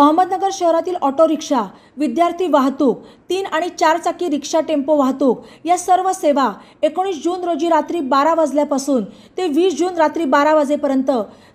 अहमदनगर शहरातील auto rickshaw विद्यार्थी वाहतूक तीन आणि चार चाकी रिक्षा टेम्पो वाहतूक या सर्व सेवा एकोणीस जून रोजी रात्री बारा वाजल्यापासून ते वीस जून रात्री बारा वाजेपर्यंत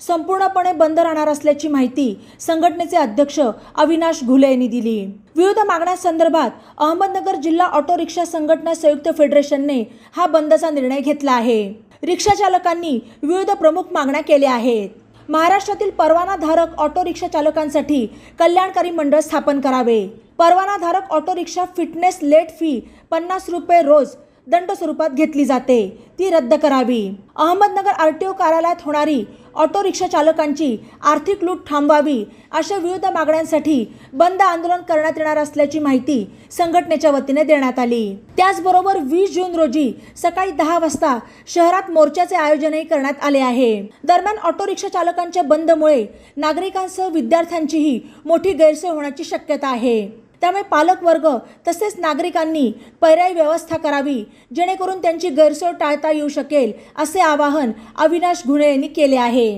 संपूर्णपणे बंद राहणार असल्याची माहिती संघटनेचे अध्यक्ष अविनाश घुले यांनी दिली. विविध मागण्यांसंदर्भात अहमदनगर जिल्हा ऑटो रिक्षा संघटना संयुक्त फेडरेशनने हा बंदचा निर्णय घेतला आहे. रिक्षा चालकांनी विविध प्रमुख मागण्या केल्या आहेत. महाराष्ट्रातील परवानाधारक ऑटो रिक्षा चालकांसाठी कल्याणकारी मंडळ स्थापन करावे. परवानाधारक auto rickshaw fitness late fee पन्नास रुपये रोज दंड स्वरूपात घेतली जाते. ती रद्द करावी. अहमदनगर आर टी ओ कार्यालयात होणारी ऑटो रिक्षा चालकांची आर्थिक लूट थांबवावी अशा विविध मागण्यांसाठी बंद आंदोलन करण्यात येणार असल्याची माहिती संघटनेच्या वतीने देण्यात आली. त्याचबरोबर वीस जून रोजी सकाळी दहा वाजता शहरात मोर्चाचे आयोजनही करण्यात आले आहे. दरम्यान ऑटो रिक्षा चालकांच्या बंदमुळे नागरिकांसह विद्यार्थ्यांचीही मोठी गैरसोय होण्याची शक्यता आहे. त्यामुळे पालकवर्ग तसेच नागरिकांनी पर्यायी व्यवस्था करावी जेणेकरून त्यांची गैरसोय टाळता येऊ शकेल असे आवाहन अविनाश घुणे यांनी केले आहे.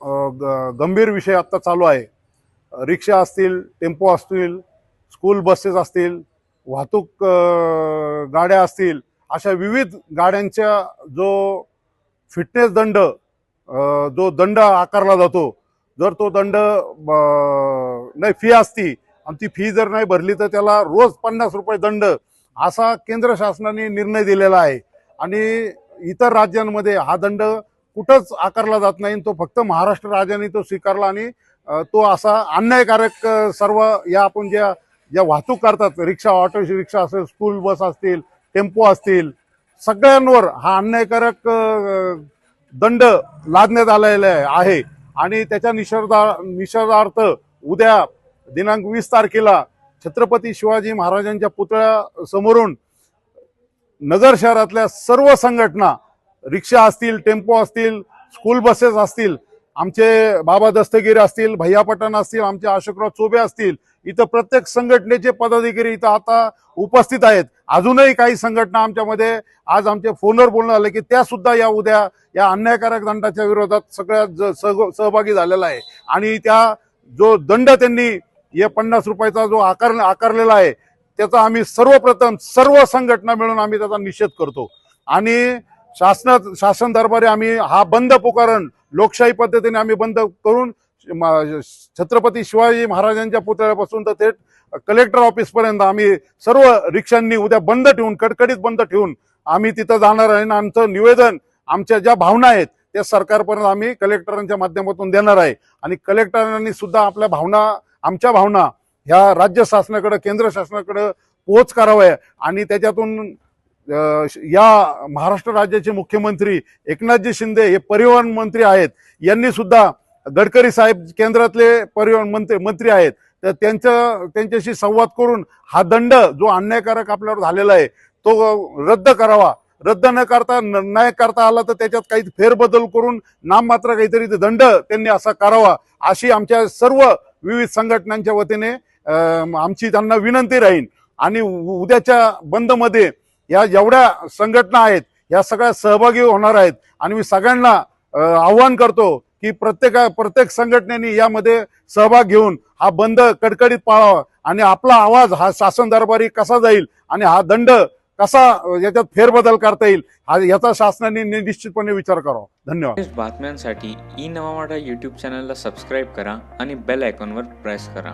ग- गंभीर विषय आत्ता चालू आहे. रिक्षा असतील टेम्पो असतील स्कूल बसेस असतील वाहतूक गाड्या असतील अशा विविध गाड्यांच्या जो फिटनेस दंड जो दंड आकारला जातो जर तो दंड नाही फी असती आणि ती फी जर नाही भरली तर त्याला रोज पन्नास रुपये दंड असा केंद्र शासनाने निर्णय दिलेला आहे. आणि इतर राज्यांमध्ये हा दंड कुठंच आकारला जात नाही. तो फक्त महाराष्ट्र राज्याने तो स्वीकारला आणि तो असा अन्यायकारक सर्व या आपण ज्या ज्या वाहतूक करतात रिक्षा ऑटो रिक्षा असेल स्कूल बस असतील टेम्पो असतील सगळ्यांवर हा अन्यायकारक दंड लादण्यात आलेला आहे. आणि त्याच्या निषेधा निषेधार्थ उद्या दिनांक वीस तारखेला छत्रपती शिवाजी महाराजांच्या पुतळ्या समोरून नगर शहरातल्या सर्व संघटना रिक्षा असतील टेम्पो असतील स्कूल बसेस असतील आमचे बाबा दस्तगिरी असतील भैया पठाण असतील आमचे अशोकराव चोबे असतील इथं प्रत्येक संघटनेचे पदाधिकारी इथं आता उपस्थित आहेत. अजूनही काही संघटना आमच्यामध्ये आज आमच्या फोनवर बोलणं आलं की त्या सुद्धा या उद्या या अन्यायकारक दंडाच्या विरोधात सगळ्यात ज- सह- सहभागी झालेला आहे. आणि त्या जो दंड त्यांनी या पन्नास रुपयाचा जो आकार आकारलेला आहे त्याचा आम्ही सर्वप्रथम सर्व संघटना मिळून आम्ही त्याचा निषेध करतो. आणि शासनात शासन दरबारी आम्ही हा बंद पुकारण लोकशाही पद्धतीने आम्ही बंद करून छत्रपती शिवाजी महाराजांच्या पुतळ्यापासून तर थेट कलेक्टर ऑफिसपर्यंत आम्ही सर्व रिक्षांनी उद्या बंद ठेवून कडकडीत बंद ठेवून आम्ही तिथं जाणार आहे. आणि आमचं निवेदन आमच्या ज्या भावना आहेत त्या सरकारपर्यंत आम्ही कलेक्टरांच्या माध्यमातून देणार आहे. आणि कलेक्टरांनी सुद्धा आपल्या भावना आमच्या भावना ह्या राज्य शासनाकडं केंद्र शासनाकडं पोच कराव्या आणि त्याच्यातून या महाराष्ट्र राज्याचे मुख्यमंत्री एकनाथजी शिंदे हे परिवहन मंत्री आहेत. यांनी सुद्धा गडकरी साहेब केंद्रातले परिवहन मंत्री मंत्री आहेत. तर त्यांचं त्यांच्याशी संवाद करून हा दंड जो अन्यायकारक आपल्यावर झालेला आहे तो रद्द करावा. रद्द न करता न- नाही करता आला तर त्याच्यात काही फेरबदल करून नाममात्र काहीतरी ते दंड त्यांनी असा करावा अशी आमच्या सर्व विविध संघटनांच्या वतीने आमची त्यांना विनंती राहील आणि उद्याच्या बंदमध्ये या जेवढ्या संघटना आहेत या सगळ्या सहभागी होणार आहेत. आणि मी सगळ्यांना आव्हान करतो की प्रत्येक प्रत्येक संघटनेने यामध्ये सहभाग घेऊन हा बंद कडकडीत पाळावा. आणि आपला आवाज हा शासन दरबारी कसा जाईल आणि हा दंड कसा याच्यात फेरबदल करता येईल हा याचा शासनाने निश्चितपणे विचार करावा. धन्यवाद. बातम्यांसाठी ई नवा मराठा यूट्यूब चॅनलला सबस्क्राईब करा आणि बेल आयकॉनवर प्रेस करा.